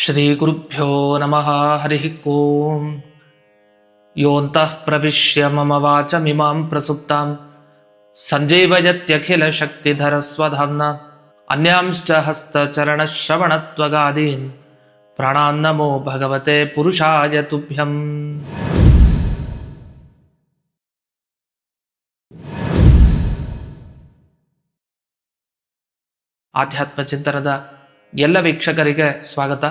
श्रीगुरुभ्यो नमः हरिः ओम् योऽन्तः प्रविश्य मम वाचमिमां प्रसुप्तां सञ्जीवयत्यखिलशक्तिधरस्वधाम्ना अन्यांश्च हस्तचरणश्रवणत्वगादीन् प्राणान्नमो भगवते पुरुषाय तुभ्यम् ಆಧ್ಯಾತ್ಮ ಚಿಂತನದ ಎಲ್ಲ ವೀಕ್ಷಕರಿಗೆ ಸ್ವಾಗತ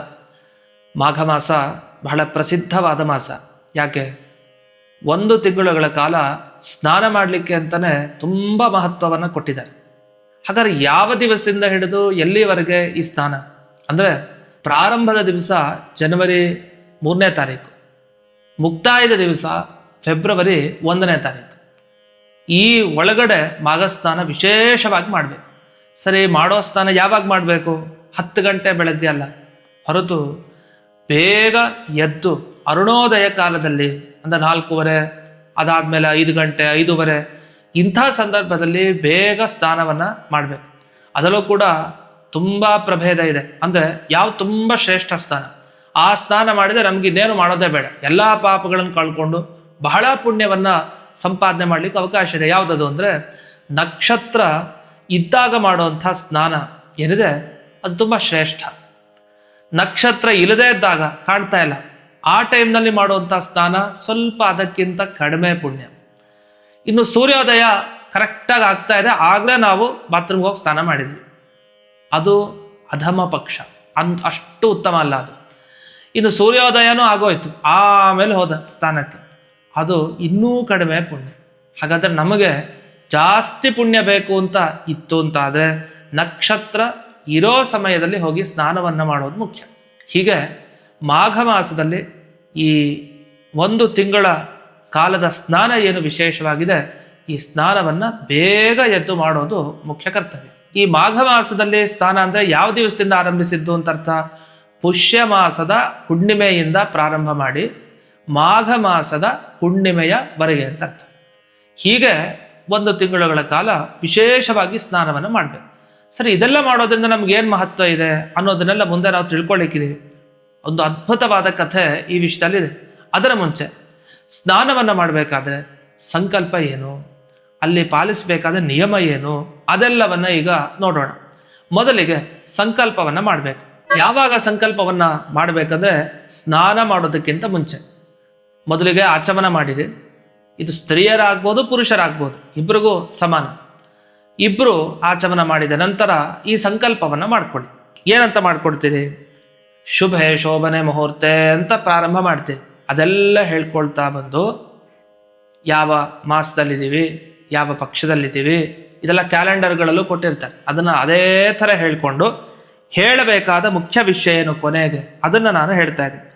ಮಾಘ ಮಾಸ ಬಹಳ ಪ್ರಸಿದ್ಧವಾದ ಮಾಸ. ಯಾಕೆ? ಒಂದು ತಿಂಗಳುಗಳ ಕಾಲ ಸ್ನಾನ ಮಾಡಲಿಕ್ಕೆ ಅಂತಲೇ ತುಂಬ ಮಹತ್ವವನ್ನು ಕೊಟ್ಟಿದ್ದಾರೆ. ಹಾಗಾದ್ರೆ ಯಾವ ದಿವಸದಿಂದ ಹಿಡಿದು ಎಲ್ಲಿವರೆಗೆ ಈ ಸ್ನಾನ? ಅಂದರೆ ಪ್ರಾರಂಭದ ದಿವಸ ಜನವರಿ ಮೂರನೇ ತಾರೀಕು, ಮುಕ್ತಾಯದ ದಿವಸ ಫೆಬ್ರವರಿ ಒಂದನೇ ತಾರೀಕು. ಈ ಒಳಗಡೆ ಮಾಘ ಸ್ನಾನ ವಿಶೇಷವಾಗಿ ಮಾಡಬೇಕು. ಸರಿ, ಮಾಡೋ ಸ್ನಾನ ಯಾವಾಗ ಮಾಡಬೇಕು? ಹತ್ತು ಗಂಟೆ ಬೆಳಗ್ಗೆ ಅಲ್ಲ. ಹೊರತು ಬೇಗ ಎದ್ದು ಅರುಣೋದಯ ಕಾಲದಲ್ಲಿ, ಅಂದರೆ ನಾಲ್ಕೂವರೆ, ಅದಾದಮೇಲೆ ಐದು ಗಂಟೆ, ಐದೂವರೆ, ಇಂಥ ಸಂದರ್ಭದಲ್ಲಿ ಬೇಗ ಸ್ನಾನವನ್ನು ಮಾಡಬೇಕು. ಅದರಲ್ಲೂ ಕೂಡ ತುಂಬ ಪ್ರಭೇದ ಇದೆ. ಅಂದರೆ ಯಾವ ತುಂಬ ಶ್ರೇಷ್ಠ ಸ್ನಾನ ಆ ಸ್ನಾನ ಮಾಡಿದರೆ ನಮ್ಗೆ ಇನ್ನೇನು ಮಾಡೋದೇ ಬೇಡ. ಎಲ್ಲ ಪಾಪಗಳನ್ನು ಕಳ್ಕೊಂಡು ಬಹಳ ಪುಣ್ಯವನ್ನು ಸಂಪಾದನೆ ಮಾಡಲಿಕ್ಕೆ ಅವಕಾಶ ಇದೆ. ಯಾವುದದು ಅಂದರೆ ನಕ್ಷತ್ರ ಇದ್ದಾಗ ಮಾಡುವಂಥ ಸ್ನಾನ ಏನಿದೆ, ಅದು ತುಂಬ ಶ್ರೇಷ್ಠ. ನಕ್ಷತ್ರ ಇಲ್ಲದೇ ಇದ್ದಾಗ ಕಾಣ್ತಾ ಇಲ್ಲ. ಆ ಟೈಮ್ನಲ್ಲಿ ಮಾಡುವಂಥ ಸ್ನಾನ ಸ್ವಲ್ಪ ಅದಕ್ಕಿಂತ ಕಡಿಮೆ ಪುಣ್ಯ. ಇನ್ನು ಸೂರ್ಯೋದಯ ಕರೆಕ್ಟಾಗಿ ಆಗ್ತಾ ಇದೆ. ಆಗಲೇ ನಾವು ಬಾತ್ರೂಮ್ಗೆ ಹೋಗಿ ಸ್ನಾನ ಮಾಡಿದ್ವಿ. ಅದು ಅಧಮ ಪಕ್ಷ. ಅನ್ ಅಷ್ಟು ಉತ್ತಮ ಅಲ್ಲ ಅದು. ಇನ್ನು ಸೂರ್ಯೋದಯನೂ ಆಗೋಯ್ತು. ಆಮೇಲೆ ಹೋದ ಸ್ನಾನಕ್ಕೆ. ಅದು ಇನ್ನೂ ಕಡಿಮೆ ಪುಣ್ಯ. ಹಾಗಾದ್ರೆ ನಮಗೆ ಜಾಸ್ತಿ ಪುಣ್ಯ ಬೇಕು ಅಂತ ಇತ್ತು ಅಂತ ಆದರೆ ನಕ್ಷತ್ರ ಇರೋ ಸಮಯದಲ್ಲಿ ಹೋಗಿ ಸ್ನಾನವನ್ನು ಮಾಡೋದು ಮುಖ್ಯ. ಹೀಗೆ ಮಾಘ ಮಾಸದಲ್ಲಿ ಈ ಒಂದು ತಿಂಗಳ ಕಾಲದ ಸ್ನಾನ ಏನು ವಿಶೇಷವಾಗಿದೆ, ಈ ಸ್ನಾನವನ್ನು ಬೇಗ ಎದ್ದು ಮಾಡೋದು ಮುಖ್ಯ ಕರ್ತವ್ಯ. ಈ ಮಾಘ ಮಾಸದಲ್ಲಿ ಸ್ನಾನ ಅಂದರೆ ಯಾವ ದಿವಸದಿಂದ ಆರಂಭಿಸಿದ್ದು ಅಂತ ಅರ್ಥ? ಪುಷ್ಯ ಮಾಸದ ಹುಣ್ಣಿಮೆಯಿಂದ ಪ್ರಾರಂಭ ಮಾಡಿ ಮಾಘ ಮಾಸದ ಹುಣ್ಣಿಮೆಯವರೆಗೆ ಅಂತ ಅರ್ಥ. ಹೀಗೆ ಒಂದು ತಿಂಗಳುಗಳ ಕಾಲ ವಿಶೇಷವಾಗಿ ಸ್ನಾನವನ್ನು ಮಾಡಬೇಕು. ಸರಿ, ಇದೆಲ್ಲ ಮಾಡೋದ್ರಿಂದ ನಮ್ಗೆ ಏನು ಮಹತ್ವ ಇದೆ ಅನ್ನೋದನ್ನೆಲ್ಲ ಮುಂದೆ ನಾವು ತಿಳ್ಕೊಳ್ಳಿಕ್ಕಿದ್ದೀವಿ ಒಂದು ಅದ್ಭುತವಾದ ಕಥೆ ಈ ವಿಷಯದಲ್ಲಿದೆ ಅದರ ಮುಂಚೆ, ಸ್ನಾನವನ್ನು ಮಾಡಬೇಕಾದ್ರೆ ಸಂಕಲ್ಪ ಏನು? ಅಲ್ಲಿ ಪಾಲಿಸಬೇಕಾದ ನಿಯಮ ಏನು? ಅದೆಲ್ಲವನ್ನ ಈಗ ನೋಡೋಣ. ಮೊದಲಿಗೆ ಸಂಕಲ್ಪವನ್ನು ಮಾಡಬೇಕು. ಯಾವಾಗ ಸಂಕಲ್ಪವನ್ನು ಮಾಡಬೇಕಂದ್ರೆ ಸ್ನಾನ ಮಾಡೋದಕ್ಕಿಂತ ಮುಂಚೆ. ಮೊದಲಿಗೆ ಆಚಮನ ಮಾಡಿರಿ. ಇದು ಸ್ತ್ರೀಯರಾಗ್ಬೋದು, ಪುರುಷರಾಗ್ಬೋದು ಇಬ್ಬರಿಗೂ ಸಮಾನ. ಇಬ್ಬರು ಆಚಮನ ಮಾಡಿದ ನಂತರ ಈ ಸಂಕಲ್ಪವನ್ನು ಮಾಡಿಕೊಡಿ ಏನಂತ ಮಾಡಿಕೊಡ್ತೀರಿ? ಶುಭೆ ಶೋಭನೆ ಮುಹೂರ್ತೆ ಅಂತ ಪ್ರಾರಂಭ ಮಾಡ್ತೀರಿ. ಅದೆಲ್ಲ ಹೇಳ್ಕೊಳ್ತಾ ಬಂದು ಯಾವ ಮಾಸದಲ್ಲಿದ್ದೀವಿ, ಯಾವ ಪಕ್ಷದಲ್ಲಿದ್ದೀವಿ, ಇದೆಲ್ಲ ಕ್ಯಾಲೆಂಡರ್ಗಳಲ್ಲೂ ಕೊಟ್ಟಿರ್ತಾರೆ. ಅದನ್ನು ಅದೇ ಥರ ಹೇಳಿಕೊಂಡು ಹೇಳಬೇಕಾದ ಮುಖ್ಯ ವಿಷಯ ಏನು ಕೊನೆಗೆ? ಅದನ್ನು ನಾನು ಹೇಳ್ತಾ ಇದ್ದೀನಿ.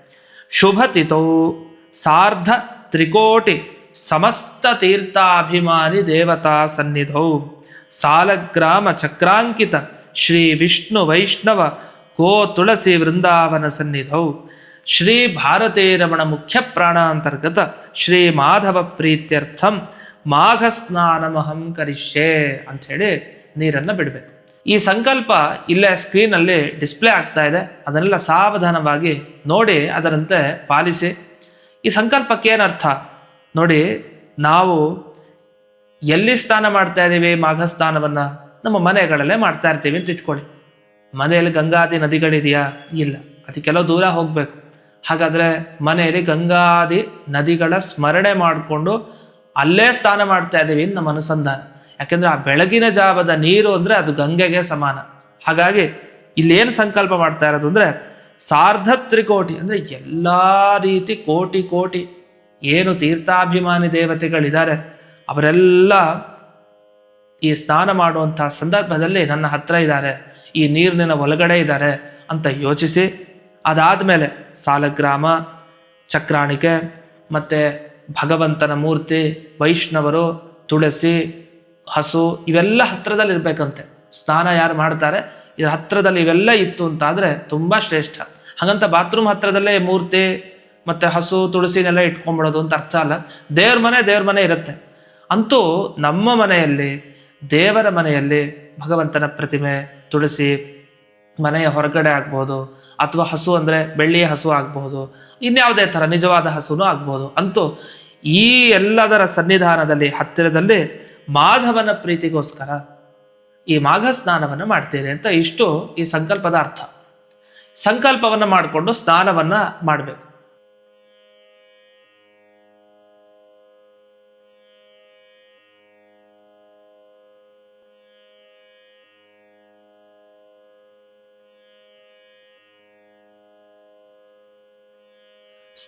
ಶುಭ ತಿಥೌ, ಸಾರ್ಧ ತ್ರಿಕೋಟಿ, ಸಮಸ್ತ ತೀರ್ಥಾಭಿಮಾನಿ ದೇವತಾ ಸನ್ನಿಧೌ. ಸಾಲಗ್ರಾಮ ಚಕ್ರಾಂಕಿತ ಶ್ರೀ ವಿಷ್ಣು ವೈಷ್ಣವ ಗೋ ತುಳಸಿ ವೃಂದಾವನ ಸನ್ನಿಧೌ. ಶ್ರೀ ಭಾರತೀ ರಮಣ ಮುಖ್ಯ ಪ್ರಾಣಾಂತರ್ಗತ ಶ್ರೀ ಮಾಧವ ಪ್ರೀತ್ಯರ್ಥಂ ಮಾಘ ಸ್ನಾನಮಹಂ ಕರಿಷ್ಯೆ ಅಂಥೇಳಿ ನೀರನ್ನು ಬಿಡಬೇಕು. ಈ ಸಂಕಲ್ಪ ಇಲ್ಲೇ ಸ್ಕ್ರೀನಲ್ಲಿ ಡಿಸ್ಪ್ಲೇ ಆಗ್ತಾ ಇದೆ. ಅದನ್ನೆಲ್ಲ ಸಾವಧಾನವಾಗಿ ನೋಡಿ ಅದರಂತೆ ಪಾಲಿಸಿ. ಈ ಸಂಕಲ್ಪಕ್ಕೆ ಏನರ್ಥ ನೋಡಿ, ನಾವು ಎಲ್ಲಿ ಸ್ನಾನ ಮಾಡ್ತಾ ಇದ್ದೀವಿ? ಮಾಘ ಸ್ನಾನವನ್ನು ನಮ್ಮ ಮನೆಗಳಲ್ಲೇ ಮಾಡ್ತಾ ಇರ್ತೀವಿ ಅಂತ ಇಟ್ಕೊಳ್ಳಿ. ಮನೆಯಲ್ಲಿ ಗಂಗಾದಿ ನದಿಗಳಿದೆಯಾ? ಇಲ್ಲ. ಅದಕ್ಕೆಲ್ಲ ದೂರ ಹೋಗಬೇಕು. ಹಾಗಾದರೆ ಮನೆಯಲ್ಲಿ ಗಂಗಾದಿ ನದಿಗಳ ಸ್ಮರಣೆ ಮಾಡಿಕೊಂಡು ಅಲ್ಲೇ ಸ್ನಾನ ಮಾಡ್ತಾ ಇದ್ದೀವಿ ನಮ್ಮ ಅನುಸಂಧಾನ. ಯಾಕೆಂದರೆ ಆ ಬೆಳಗಿನ ಜಾವದ ನೀರು ಅಂದರೆ ಅದು ಗಂಗೆಗೆ ಸಮಾನ. ಹಾಗಾಗಿ ಇಲ್ಲೇನು ಸಂಕಲ್ಪ ಮಾಡ್ತಾ ಇರೋದು ಅಂದರೆ ಸಾರ್ಧ ತ್ರಿಕೋಟಿ ಅಂದರೆ ಎಲ್ಲ ರೀತಿ ಕೋಟಿ ಕೋಟಿ ಏನು ತೀರ್ಥಾಭಿಮಾನಿ ದೇವತೆಗಳಿದ್ದಾರೆ. ಅವರೆಲ್ಲ ಈ ಸ್ನಾನ ಮಾಡುವಂಥ ಸಂದರ್ಭದಲ್ಲಿ ನನ್ನ ಹತ್ರ ಇದ್ದಾರೆ. ಈ ನೀರಿನ ಒಳಗಡೆ ಇದ್ದಾರೆ ಅಂತ ಯೋಚಿಸಿ ಅದಾದ ಮೇಲೆ ಸಾಲಗ್ರಾಮ, ಚಕ್ರಾಣಿಕೆ ಮತ್ತು ಭಗವಂತನ ಮೂರ್ತಿ, ವೈಷ್ಣವರು, ತುಳಸಿ, ಹಸು ಇವೆಲ್ಲ ಹತ್ರದಲ್ಲಿ ಇರಬೇಕಂತೆ ಸ್ನಾನ ಯಾರು ಮಾಡ್ತಾರೆ? ಇದ್ರ ಹತ್ರದಲ್ಲಿ ಇವೆಲ್ಲ ಇತ್ತು ಅಂತಾದರೆ ತುಂಬ ಶ್ರೇಷ್ಠ. ಹಾಗಂತ ಬಾತ್ರೂಮ್ ಹತ್ರದಲ್ಲೇ ಮೂರ್ತಿ ಮತ್ತು ಹಸು, ತುಳಸಿನೆಲ್ಲ ಇಟ್ಕೊಂಡ್ಬಿಡೋದು ಅಂತ ಅರ್ಥ ಅಲ್ಲ. ದೇವ್ರ ಮನೆ ದೇವ್ರ ಮನೆ ಇರುತ್ತೆ. ಅಂತೂ ನಮ್ಮ ಮನೆಯಲ್ಲಿ, ದೇವರ ಮನೆಯಲ್ಲಿ ಭಗವಂತನ ಪ್ರತಿಮೆ ತುಳಸಿ ಮನೆಯ ಹೊರಗಡೆ ಆಗ್ಬೋದು, ಅಥವಾ ಹಸು ಅಂದರೆ ಬೆಳ್ಳಿಯ ಹಸು ಆಗ್ಬಹುದು ಇನ್ಯಾವುದೇ ಥರ ನಿಜವಾದ ಹಸುನೂ ಆಗ್ಬೋದು. ಅಂತೂ ಈ ಎಲ್ಲದರ ಸನ್ನಿಧಾನದಲ್ಲಿ, ಹತ್ತಿರದಲ್ಲಿ ಮಾಧವನ ಪ್ರೀತಿಗೋಸ್ಕರ ಈ ಮಾಘ ಸ್ನಾನವನ್ನು ಮಾಡ್ತೇನೆ ಅಂತ ಇಷ್ಟು ಈ ಸಂಕಲ್ಪದ ಅರ್ಥ. ಸಂಕಲ್ಪವನ್ನು ಮಾಡಿಕೊಂಡು ಸ್ನಾನವನ್ನು ಮಾಡಬೇಕು.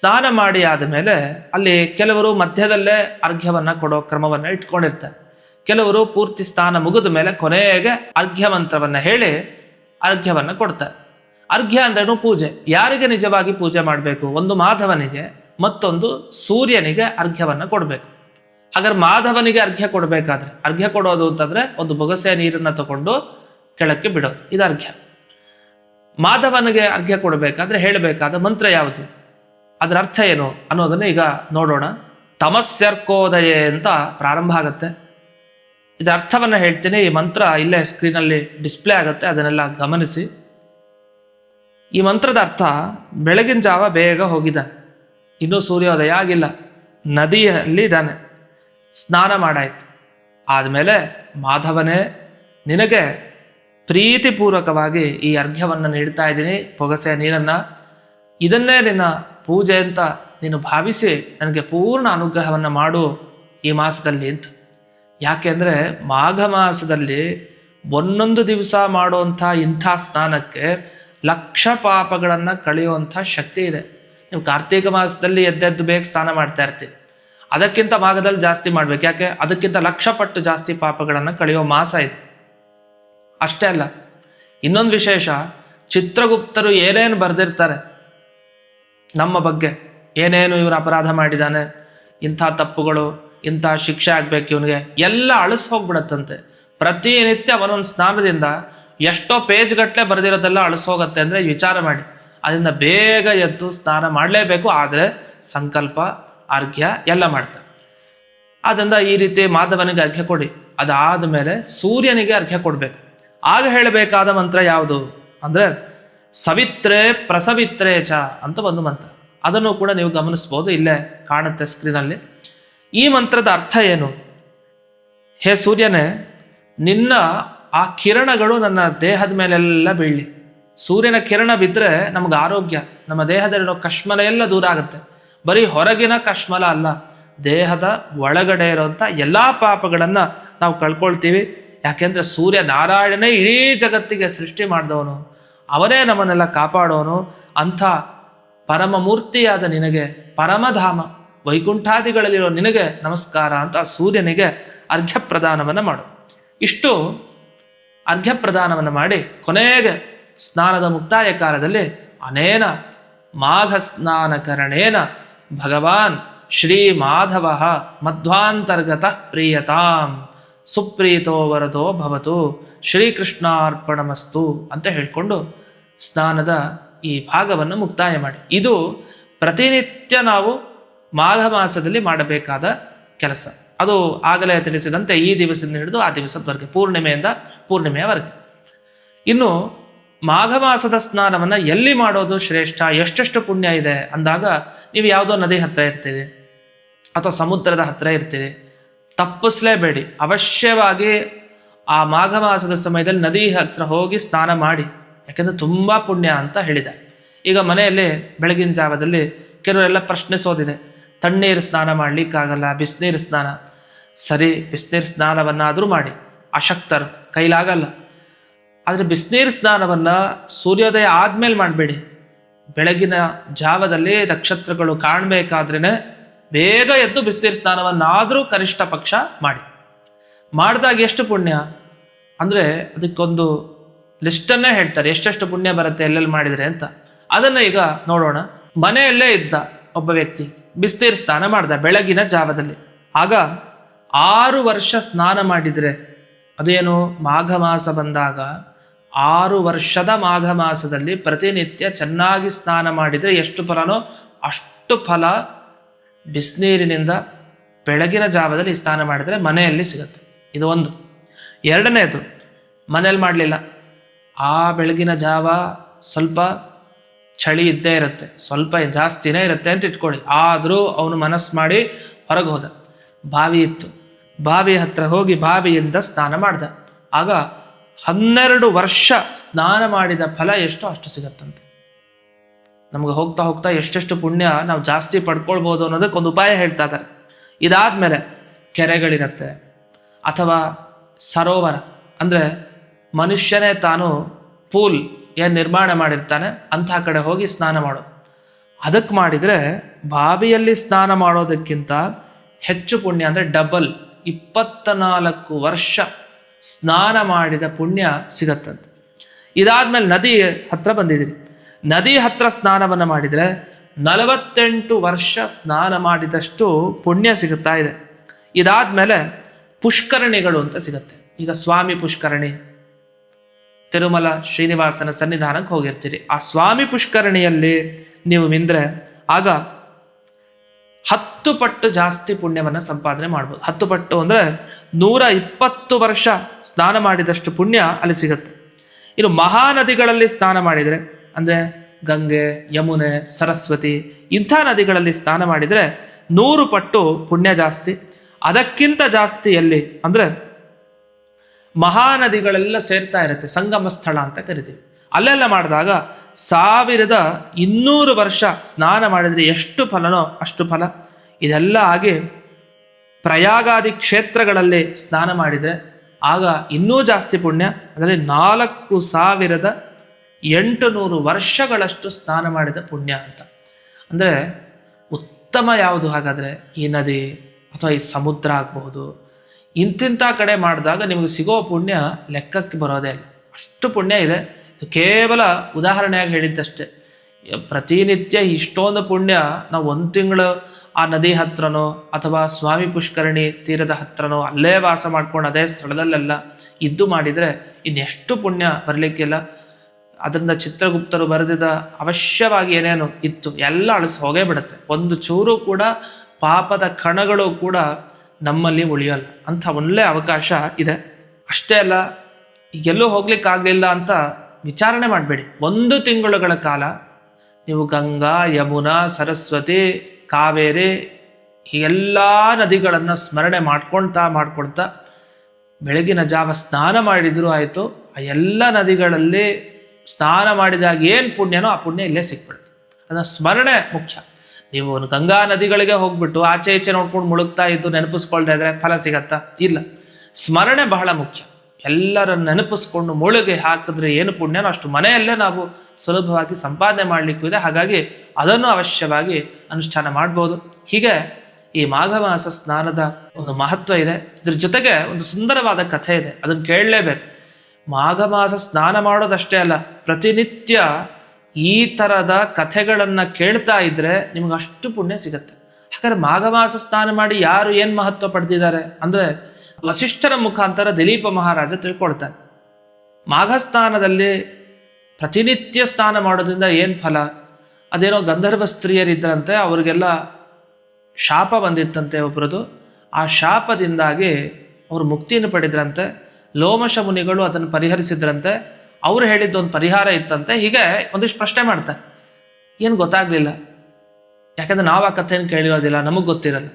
ಸ್ನಾನ ಮಾಡಿ ಆದಮೇಲೆ ಅಲ್ಲಿ ಕೆಲವರು ಮಧ್ಯದಲ್ಲೇ ಅರ್ಘ್ಯವನ್ನ ಕೊಡೋ ಕ್ರಮವನ್ನ ಇಟ್ಕೊಂಡಿರ್ತಾರೆ. ಕೆಲವರು ಪೂರ್ತಿ ಸ್ನಾನ ಮುಗಿದ ಮೇಲೆ ಕೊನೆಗೆ ಅರ್ಘ್ಯ ಮಂತ್ರವನ್ನ ಹೇಳಿ ಅರ್ಘ್ಯವನ್ನ ಕೊಡ್ತಾರೆ. ಅರ್ಘ್ಯ ಅಂದ್ರೇನು ಪೂಜೆ. ಯಾರಿಗೆ ನಿಜವಾಗಿ ಪೂಜೆ ಮಾಡಬೇಕು? ಒಂದು ಮಾಧವನಿಗೆ, ಮತ್ತೊಂದು ಸೂರ್ಯನಿಗೆ ಅರ್ಘ್ಯವನ್ನ ಕೊಡಬೇಕು. ಹಾಗಾದ್ರೆ ಮಾಧವನಿಗೆ ಅರ್ಘ್ಯ ಕೊಡಬೇಕಾದ್ರೆ, ಅರ್ಘ್ಯ ಕೊಡೋದು ಅಂತಂದ್ರೆ ಒಂದು ಬೊಗಸೆ ನೀರನ್ನ ತಗೊಂಡು ಕೆಳಕ್ಕೆ ಬಿಡೋದು. ಇದು ಅರ್ಘ್ಯ. ಮಾಧವನಿಗೆ ಅರ್ಘ್ಯ ಕೊಡಬೇಕಾದ್ರೆ ಹೇಳಬೇಕಾದ ಮಂತ್ರ ಯಾವುದು? ಅದರ ಅರ್ಥ ಏನು ಅನ್ನೋದನ್ನ ಈಗ ನೋಡೋಣ. ತಮಸ್ಸರ್ಕೋದಯ ಅಂತ ಪ್ರಾರಂಭ ಆಗುತ್ತೆ. ಇದರ ಅರ್ಥವನ್ನ ಹೇಳ್ತೀನಿ. ಈ ಮಂತ್ರ ಇಲ್ಲೇ ಸ್ಕ್ರೀನಲ್ಲಿ ಡಿಸ್ಪ್ಲೇ ಆಗುತ್ತೆ. ಅದನ್ನೆಲ್ಲ ಗಮನಿಸಿ. ಈ ಮಂತ್ರದ ಅರ್ಥ, ಬೆಳಗಿನ ಜಾವ ಬೇಗ ಹೋಗಿದ. ಇನ್ನೂ ಸೂರ್ಯೋದಯ ಆಗಿಲ್ಲ. ನದಿಯಲ್ಲಿ ಇದ್ದಾನೆ. ಸ್ನಾನ ಮಾಡಾಯಿತು. ಆದಮೇಲೆ ಮಾಧವನೇ, ನಿನಗೆ ಪ್ರೀತಿಪೂರ್ವಕವಾಗಿ ಈ ಅರ್ಘ್ಯವನ್ನು ನೀಡ್ತಾ ಇದ್ದೀನಿ. ಪೊಗಸೆಯ ನೀರನ್ನು ಇದನ್ನೇ ನಿನ್ನ ಪೂಜೆ ಅಂತ ನೀನು ಭಾವಿಸಿ ನನಗೆ ಪೂರ್ಣ ಅನುಗ್ರಹವನ್ನು ಮಾಡು ಈ ಮಾಸದಲ್ಲಿ ಅಂತ. ಯಾಕೆಂದರೆ ಮಾಘ ಮಾಸದಲ್ಲಿ ಒಂದೊಂದು ದಿವಸ ಮಾಡುವಂಥ ಇಂಥ ಸ್ನಾನಕ್ಕೆ ಲಕ್ಷ ಪಾಪಗಳನ್ನು ಕಳೆಯುವಂಥ ಶಕ್ತಿ ಇದೆ. ನೀವು ಕಾರ್ತೀಕ ಮಾಸದಲ್ಲಿ ಎದ್ದೆದ್ದು ಬೇಗ ಸ್ನಾನ ಮಾಡ್ತಾ ಇರ್ತೀವಿ ಅದಕ್ಕಿಂತ ಮಾಘದಲ್ಲಿ ಜಾಸ್ತಿ ಮಾಡ್ಬೇಕು. ಯಾಕೆ? ಅದಕ್ಕಿಂತ ಲಕ್ಷ ಪಟ್ಟು ಜಾಸ್ತಿ ಪಾಪಗಳನ್ನು ಕಳೆಯೋ ಮಾಸ ಇದು. ಅಷ್ಟೇ ಅಲ್ಲ. ಇನ್ನೊಂದು ವಿಶೇಷ, ಚಿತ್ರಗುಪ್ತರು ಏನೇನು ಬರೆದಿರ್ತಾರೆ ನಮ್ಮ ಬಗ್ಗೆ ಏನೇನು ಇವನು ಅಪರಾಧ ಮಾಡಿದ್ದಾನೆ ಇಂಥ ತಪ್ಪುಗಳು, ಇಂಥ ಶಿಕ್ಷೆ ಆಗ್ಬೇಕು ಇವನಿಗೆ, ಎಲ್ಲ ಅಳಿಸ್ ಹೋಗ್ಬಿಡತ್ತಂತೆ. ಪ್ರತಿನಿತ್ಯ ಒಂದೊಂದು ಸ್ನಾನದಿಂದ ಎಷ್ಟೋ ಪೇಜ್ ಗಟ್ಟಲೆ ಬರೆದಿರೋದೆಲ್ಲ ಅಳಿಸ್ ಹೋಗುತ್ತೆ ಅಂದರೆ ವಿಚಾರ ಮಾಡಿ. ಅದರಿಂದ ಬೇಗ ಎದ್ದು ಸ್ನಾನ ಮಾಡಲೇಬೇಕು, ಆದರೆ ಸಂಕಲ್ಪ ಅರ್ಘ್ಯ ಎಲ್ಲ ಮಾಡ್ತಾರೆ. ಆದ್ದರಿಂದ ಈ ರೀತಿ ಮಾಧವನಿಗೆ ಅರ್ಘ್ಯ ಕೊಡಿ. ಅದಾದ ಮೇಲೆ ಸೂರ್ಯನಿಗೆ ಅರ್ಘ್ಯ ಕೊಡಬೇಕು. ಆಗ ಹೇಳಬೇಕಾದ ಮಂತ್ರ ಯಾವುದು? ಅಂದರೆ ಸವಿತ್ರೆ ಪ್ರಸವಿತ್ರೆ ಚ ಅಂತ ಒಂದು ಮಂತ್ರ. ಅದನ್ನು ಕೂಡ ನೀವು ಗಮನಿಸ್ಬೋದು, ಇಲ್ಲೇ ಕಾಣುತ್ತೆ ಸ್ಕ್ರೀನಲ್ಲಿ ಈ ಮಂತ್ರದ ಅರ್ಥ ಏನು? ಹೇ ಸೂರ್ಯನೇ, ನಿನ್ನ ಆ ಕಿರಣಗಳು ನನ್ನ ದೇಹದ ಮೇಲೆಲ್ಲ ಬೀಳಲಿ. ಸೂರ್ಯನ ಕಿರಣ ಬಿದ್ದರೆ ನಮಗೆ ಆರೋಗ್ಯ, ನಮ್ಮ ದೇಹದಲ್ಲಿರೋ ಕಶ್ಮಲ ಎಲ್ಲ ದೂರ ಆಗುತ್ತೆ. ಬರೀ ಹೊರಗಿನ ಕಶ್ಮಲ ಅಲ್ಲ, ದೇಹದ ಒಳಗಡೆ ಇರುವಂಥ ಎಲ್ಲ ಪಾಪಗಳನ್ನು ನಾವು ಕಳ್ಕೊಳ್ತೀವಿ. ಯಾಕೆಂದರೆ ಸೂರ್ಯ ನಾರಾಯಣನೇ ಇಡೀ ಜಗತ್ತಿಗೆ ಸೃಷ್ಟಿ ಮಾಡಿದವನು. ಅವನೇ ನಮ್ಮನ್ನೆಲ್ಲ ಕಾಪಾಡೋನು. ಅಂಥ ಪರಮ ಮೂರ್ತಿಯಾದ ನಿನಗೆ, ಪರಮಧಾಮ ವೈಕುಂಠಾದಿಗಳಲ್ಲಿರೋ ನಿನಗೆ ನಮಸ್ಕಾರ ಅಂತ ಸೂರ್ಯನಿಗೆ ಅರ್ಘ್ಯ ಪ್ರದಾನವನ್ನು ಮಾಡು. ಇಷ್ಟು ಅರ್ಘ್ಯ ಪ್ರದಾನವನ್ನು ಮಾಡಿ ಕೊನೆಗೆ ಸ್ನಾನದ ಮುಕ್ತಾಯ ಕಾಲದಲ್ಲಿ ಅನೇನ ಮಾಘ ಸ್ನಾನಕರಣೇನ ಭಗವಾನ್ ಶ್ರೀ ಮಾಧವ ಮಧ್ವಾಂತರ್ಗತ ಪ್ರಿಯತಾಂ. ಸುಪ್ರೀತೋ ವರದೋ ಭವತು. ಶ್ರೀಕೃಷ್ಣಾರ್ಪಣಮಸ್ತು ಅಂತ ಹೇಳಿಕೊಂಡು ಸ್ನಾನದ ಈ ಭಾಗವನ್ನು ಮುಕ್ತಾಯ ಮಾಡಿ. ಇದು ಪ್ರತಿನಿತ್ಯ ನಾವು ಮಾಘ ಮಾಸದಲ್ಲಿ ಮಾಡಬೇಕಾದ ಕೆಲಸ. ಅದು ಆಗಲೇ ತಿಳಿಸಿದಂತೆ ಈ ದಿವಸದಿಂದ ಹಿಡಿದು ಆ ದಿವಸದವರೆಗೆ, ಪೂರ್ಣಿಮೆಯಿಂದ ಪೂರ್ಣಿಮೆಯವರೆಗೆ ಇನ್ನು ಮಾಘ ಮಾಸದ ಸ್ನಾನವನ್ನು ಎಲ್ಲಿ ಮಾಡೋದು ಶ್ರೇಷ್ಠ, ಎಷ್ಟೆಷ್ಟು ಪುಣ್ಯ ಇದೆ ಅಂದಾಗ ನೀವು ಯಾವುದೋ ನದಿ ಹತ್ತಿರ ಇರ್ತೀರಿ, ಅಥವಾ ಸಮುದ್ರದ ಹತ್ತಿರ ಇರ್ತೀರಿ, ತಪ್ಪಿಸ್ಲೇಬೇಡಿ. ಅವಶ್ಯವಾಗಿ ಆ ಮಾಘ ಮಾಸದ ಸಮಯದಲ್ಲಿ ನದಿ ಹತ್ರ ಹೋಗಿ ಸ್ನಾನ ಮಾಡಿ, ಯಾಕೆಂದರೆ ತುಂಬ ಪುಣ್ಯ ಅಂತ ಹೇಳಿದ. ಈಗ ಮನೆಯಲ್ಲಿ ಬೆಳಗಿನ ಜಾವದಲ್ಲಿ ಕೆಲವರೆಲ್ಲ ಪ್ರಶ್ನಿಸೋದಿದೆ ತಣ್ಣೀರು ಸ್ನಾನ ಮಾಡಲಿಕ್ಕಾಗಲ್ಲ, ಬಿಸಿನೀರು ಸ್ನಾನ. ಸರಿ, ಬಿಸಿನೀರು ಸ್ನಾನವನ್ನಾದರೂ ಮಾಡಿ. ಅಶಕ್ತರು, ಕೈಲಾಗಲ್ಲ. ಆದರೆ ಬಿಸಿನೀರು ಸ್ನಾನವನ್ನು ಸೂರ್ಯೋದಯ ಆದಮೇಲೆ ಮಾಡಬೇಡಿ. ಬೆಳಗಿನ ಜಾವದಲ್ಲಿ ನಕ್ಷತ್ರಗಳು ಕಾಣಬೇಕಾದ್ರೇ ಬೇಗ ಎದ್ದು ಬಿಸಿನೀರು ಸ್ನಾನವನ್ನಾದರೂ ಕನಿಷ್ಠ ಪಕ್ಷ ಮಾಡಿ. ಮಾಡಿದಾಗ ಎಷ್ಟು ಪುಣ್ಯ? ಅಂದರೆ ಅದಕ್ಕೊಂದು ಲಿಸ್ಟನ್ನೇ ಹೇಳ್ತಾರೆ. ಎಷ್ಟೆಷ್ಟು ಪುಣ್ಯ ಬರುತ್ತೆ ಎಲ್ಲೆಲ್ಲಿ ಮಾಡಿದರೆ ಅಂತ. ಅದನ್ನು ಈಗ ನೋಡೋಣ. ಮನೆಯಲ್ಲೇ ಇದ್ದ ಒಬ್ಬ ವ್ಯಕ್ತಿ ಬಿಸ್ತೀರ್ ಸ್ನಾನ ಮಾಡ್ದ ಬೆಳಗಿನ ಜಾವದಲ್ಲಿ. ಆಗ ಆರು ವರ್ಷ ಸ್ನಾನ ಮಾಡಿದರೆ ಅದೇನು ಮಾಘ ಮಾಸ ಬಂದಾಗ ಆರು ವರ್ಷದ ಮಾಘ ಮಾಸದಲ್ಲಿ ಪ್ರತಿನಿತ್ಯ ಚೆನ್ನಾಗಿ ಸ್ನಾನ ಮಾಡಿದರೆ ಎಷ್ಟು ಫಲನೋ ಅಷ್ಟು ಫಲ ಬಿಸಿನೀರಿನಿಂದ ಬೆಳಗಿನ ಜಾವದಲ್ಲಿ ಸ್ನಾನ ಮಾಡಿದರೆ ಮನೆಯಲ್ಲಿ ಸಿಗುತ್ತೆ. ಇದು ಒಂದು. ಎರಡನೇದು ಮನೇಲಿ ಮಾಡಲಿಲ್ಲ. ಆ ಬೆಳಗಿನ ಜಾವ ಸ್ವಲ್ಪ ಚಳಿ ಇದ್ದೇ ಇರುತ್ತೆ, ಸ್ವಲ್ಪ ಜಾಸ್ತಿನೇ ಇರುತ್ತೆ ಅಂತ ಇಟ್ಕೊಳ್ಳಿ. ಆದರೂ ಅವನು ಮನಸ್ಸು ಮಾಡಿ ಹೊರಗೆ ಹೋದ. ಬಾವಿ ಇತ್ತು. ಬಾವಿ ಹತ್ರ ಹೋಗಿ ಬಾವಿಯಿಂದ ಸ್ನಾನ ಮಾಡ್ದ. ಆಗ ಹನ್ನೆರಡು ವರ್ಷ ಸ್ನಾನ ಮಾಡಿದ ಫಲ ಎಷ್ಟು ಅಷ್ಟು ಸಿಗತ್ತಂತೆ. ನಮ್ಗೆ ಹೋಗ್ತಾ ಹೋಗ್ತಾ ಎಷ್ಟೆಷ್ಟು ಪುಣ್ಯ ನಾವು ಜಾಸ್ತಿ ಪಡ್ಕೊಳ್ಬೋದು ಅನ್ನೋದಕ್ಕೆ ಒಂದು ಉಪಾಯ ಹೇಳ್ತಾ ಇದ್ದಾರೆ. ಇದಾದ್ಮೇಲೆ ಕೆರೆಗಳಿರತ್ತೆ ಅಥವಾ ಸರೋವರ, ಅಂದರೆ ಮನುಷ್ಯನೇ ತಾನು ಪೂಲ್ ಏನು ನಿರ್ಮಾಣ ಮಾಡಿರ್ತಾನೆ, ಅಂಥ ಕಡೆ ಹೋಗಿ ಸ್ನಾನ ಮಾಡೋದು. ಅದಕ್ಕೆ ಮಾಡಿದರೆ ಬಾವಿಯಲ್ಲಿ ಸ್ನಾನ ಮಾಡೋದಕ್ಕಿಂತ ಹೆಚ್ಚು ಪುಣ್ಯ ಅಂದರೆ ಡಬಲ್ ಇಪ್ಪತ್ತ ನಾಲ್ಕು ವರ್ಷ ಸ್ನಾನ ಮಾಡಿದ ಪುಣ್ಯ ಸಿಗತ್ತಂತೆ. ಇದಾದಮೇಲೆ ನದಿ ಹತ್ರ ಬಂದಿದ್ದೀನಿ ನದಿ ಹತ್ರ ಸ್ನಾನವನ್ನು ಮಾಡಿದರೆ ನಲವತ್ತೆಂಟು ವರ್ಷ ಸ್ನಾನ ಮಾಡಿದಷ್ಟು ಪುಣ್ಯ ಸಿಗುತ್ತಾ ಇದೆ. ಇದಾದ್ಮೇಲೆ ಪುಷ್ಕರಣಿಗಳು ಅಂತ ಸಿಗುತ್ತೆ. ಈಗ ಸ್ವಾಮಿ ಪುಷ್ಕರಣಿ, ತಿರುಮಲ ಶ್ರೀನಿವಾಸನ ಸನ್ನಿಧಾನಕ್ಕೆ ಹೋಗಿರ್ತೀರಿ. ಆ ಸ್ವಾಮಿ ಪುಷ್ಕರಣಿಯಲ್ಲಿ ನೀವು ಮಿಂದ್ರೆ ಆಗ ಹತ್ತು ಪಟ್ಟು ಜಾಸ್ತಿ ಪುಣ್ಯವನ್ನು ಸಂಪಾದನೆ ಮಾಡ್ಬೋದು. ಹತ್ತು ಪಟ್ಟು ಅಂದರೆ ನೂರ ಇಪ್ಪತ್ತು ವರ್ಷ ಸ್ನಾನ ಮಾಡಿದಷ್ಟು ಪುಣ್ಯ ಅಲ್ಲಿ ಸಿಗುತ್ತೆ. ಇನ್ನು ಮಹಾನದಿಗಳಲ್ಲಿ ಸ್ನಾನ ಮಾಡಿದರೆ, ಅಂದರೆ ಗಂಗೆ, ಯಮುನೆ, ಸರಸ್ವತಿ ಇಂಥ ನದಿಗಳಲ್ಲಿ ಸ್ನಾನ ಮಾಡಿದರೆ ನೂರು ಪಟ್ಟು ಪುಣ್ಯ ಜಾಸ್ತಿ. ಅದಕ್ಕಿಂತ ಜಾಸ್ತಿ ಎಲ್ಲಿ? ಅಂದರೆ ಮಹಾನದಿಗಳೆಲ್ಲ ಸೇರ್ತಾ ಇರುತ್ತೆ, ಸಂಗಮ ಸ್ಥಳ ಅಂತ ಕರಿತೀವಿ. ಅಲ್ಲೆಲ್ಲ ಮಾಡಿದಾಗ ಸಾವಿರದ ಇನ್ನೂರು ವರ್ಷ ಸ್ನಾನ ಮಾಡಿದರೆ ಎಷ್ಟು ಫಲನೋ ಅಷ್ಟು ಫಲ. ಇದೆಲ್ಲ ಆಗಿ ಪ್ರಯಾಗಾದಿ ಕ್ಷೇತ್ರಗಳಲ್ಲಿ ಸ್ನಾನ ಮಾಡಿದರೆ ಆಗ ಇನ್ನೂ ಜಾಸ್ತಿ ಪುಣ್ಯ. ಅದರಲ್ಲಿ ನಾಲ್ಕು ಸಾವಿರದ ಎಂಟು ನೂರು ವರ್ಷಗಳಷ್ಟು ಸ್ನಾನ ಮಾಡಿದ ಪುಣ್ಯ ಅಂತ. ಅಂದರೆ ಉತ್ತಮ ಯಾವುದು ಹಾಗಾದರೆ? ಈ ನದಿ. ಅಥವಾ ಈ ಸಮುದ್ರ ಆಗಬಹುದು. ಇಂತಿಂಥ ಕಡೆ ಮಾಡಿದಾಗ ನಿಮಗೆ ಸಿಗೋ ಪುಣ್ಯ ಲೆಕ್ಕಕ್ಕೆ ಬರೋದೇ ಇಲ್ಲ. ಅಷ್ಟು ಪುಣ್ಯ ಇದೆ. ಇದು ಕೇವಲ ಉದಾಹರಣೆಯಾಗಿ ಹೇಳಿದ್ದಷ್ಟೇ. ಪ್ರತಿನಿತ್ಯ ಇಷ್ಟೊಂದು ಪುಣ್ಯ ನಾವು ಒಂದು ತಿಂಗಳು ಆ ನದಿ ಹತ್ರನೋ ಅಥವಾ ಸ್ವಾಮಿ ಪುಷ್ಕರಣಿ ತೀರದ ಹತ್ರನೋ ಅಲ್ಲೇ ವಾಸ ಮಾಡ್ಕೊಂಡು ಅದೇ ಸ್ಥಳದಲ್ಲೆಲ್ಲ ಇದ್ದು ಮಾಡಿದರೆ ಇನ್ನೆಷ್ಟು ಪುಣ್ಯ ಬರಲಿಕ್ಕಿಲ್ಲ ಅದರಿಂದ ಚಿತ್ರಗುಪ್ತರು ಬರೆದಿದ ಅವಶ್ಯವಾಗಿ ಏನೇನು ಇತ್ತು. ಎಲ್ಲ ಅಳಿಸಿ ಹೋಗೇ ಬಿಡುತ್ತೆ. ಒಂದು ಚೂರು ಕೂಡ ಪಾಪದ ಕಣಗಳು ಕೂಡ ನಮ್ಮಲ್ಲಿ ಉಳಿಯಲ್ಲ. ಅಂಥ ಒಳ್ಳೆ ಅವಕಾಶ ಇದೆ. ಅಷ್ಟೇ ಅಲ್ಲ, ಎಲ್ಲೂ ಹೋಗ್ಲಿಕ್ಕಾಗಲಿಲ್ಲ ಅಂತ ವಿಚಾರಣೆ ಮಾಡಬೇಡಿ. ಒಂದು ತಿಂಗಳುಗಳ ಕಾಲ ನೀವು ಗಂಗಾ, ಯಮುನಾ, ಸರಸ್ವತಿ, ಕಾವೇರಿ, ಈ ಎಲ್ಲ ನದಿಗಳನ್ನು ಸ್ಮರಣೆ ಮಾಡ್ಕೊಳ್ತಾ ಮಾಡ್ಕೊಳ್ತಾ ಬೆಳಗಿನ ಜಾವ ಸ್ನಾನ ಮಾಡಿದರೂ ಆಯಿತು. ಆ ಎಲ್ಲ ನದಿಗಳಲ್ಲಿ ಸ್ನಾನ ಮಾಡಿದಾಗ ಏನು ಪುಣ್ಯನೋ ಆ ಪುಣ್ಯ ಇಲ್ಲೇ ಸಿಕ್ಬಿಡ್ತು ಅದನ್ನು ಸ್ಮರಣೆ ಮುಖ್ಯ. ನೀವು ಒಂದು ಗಂಗಾ ನದಿಗಳಿಗೆ ಹೋಗ್ಬಿಟ್ಟು ಆಚೆ ಈಚೆ ನೋಡ್ಕೊಂಡು ಮುಳುಗ್ತಾ ಇದ್ದು ನೆನಪಿಸ್ಕೊಳ್ತಾ ಇದ್ರೆ ಫಲ ಸಿಗತ್ತಾ? ಇಲ್ಲ. ಸ್ಮರಣೆ ಬಹಳ ಮುಖ್ಯ. ಎಲ್ಲರನ್ನು ನೆನಪಿಸ್ಕೊಂಡು ಮುಳುಗಿ ಹಾಕಿದ್ರೆ ಏನು ಪುಣ್ಯನೋ ಅಷ್ಟು ಮನೆಯಲ್ಲೇ ನಾವು ಸುಲಭವಾಗಿ ಸಂಪಾದನೆ ಮಾಡಲಿಕ್ಕೂ ಇದೆ. ಹಾಗಾಗಿ ಅದನ್ನು ಅವಶ್ಯವಾಗಿ ಅನುಷ್ಠಾನ ಮಾಡ್ಬೋದು. ಹೀಗೆ ಈ ಮಾಘ ಮಾಸ ಸ್ನಾನದ ಒಂದು ಮಹತ್ವ ಇದೆ. ಇದ್ರ ಜೊತೆಗೆ ಒಂದು ಸುಂದರವಾದ ಕಥೆ ಇದೆ. ಅದನ್ನು ಕೇಳಲೇಬೇಕು. ಮಾಘ ಮಾಸ ಸ್ನಾನ ಮಾಡೋದಷ್ಟೇ ಅಲ್ಲ, ಪ್ರತಿನಿತ್ಯ ಈ ಥರದ ಕಥೆಗಳನ್ನು ಕೇಳ್ತಾ ಇದ್ರೆ ನಿಮ್ಗೆ ಅಷ್ಟು ಪುಣ್ಯ ಸಿಗತ್ತೆ. ಹಾಗಾದ್ರೆ ಮಾಘಮಾಸ ಸ್ನಾನ ಮಾಡಿ ಯಾರು ಏನು ಮಹತ್ವ ಪಡೆದಿದ್ದಾರೆ? ಅಂದರೆ ವಸಿಷ್ಠರ ಮುಖಾಂತರ ದಿಲೀಪ ಮಹಾರಾಜ ತಿಳ್ಕೊಳ್ತಾನೆ. ಮಾಘ ಸ್ನಾನದಲ್ಲಿ ಪ್ರತಿನಿತ್ಯ ಸ್ನಾನ ಮಾಡೋದ್ರಿಂದ ಏನು ಫಲ? ಅದೇನೋ ಗಂಧರ್ವ ಸ್ತ್ರೀಯರಿದ್ದರಂತೆ ಅವರಿಗೆಲ್ಲ ಶಾಪ ಬಂದಿತ್ತಂತೆ ಒಬ್ಬರದು ಆ ಶಾಪದಿಂದಾಗಿ ಅವರು ಮುಕ್ತಿಯನ್ನು ಪಡೆದ್ರಂತೆ. ಲೋಮಶ ಮುನಿಗಳು ಅದನ್ನು ಪರಿಹರಿಸಿದ್ರಂತೆ. ಅವ್ರು ಹೇಳಿದ್ದೊಂದು ಪರಿಹಾರ ಇತ್ತಂತೆ, ಹೀಗೆ ಒಂದಿಷ್ಟು ಪ್ರಶ್ನೆ ಮಾಡ್ತಾರೆ ಏನು ಗೊತ್ತಾಗ್ಲಿಲ್ಲ. ಯಾಕಂದ್ರೆ ನಾವು ಆ ಕಥೆಯನ್ನು ಕೇಳಿರೋದಿಲ್ಲ, ನಮಗೆ ಗೊತ್ತಿರಲ್ಲ.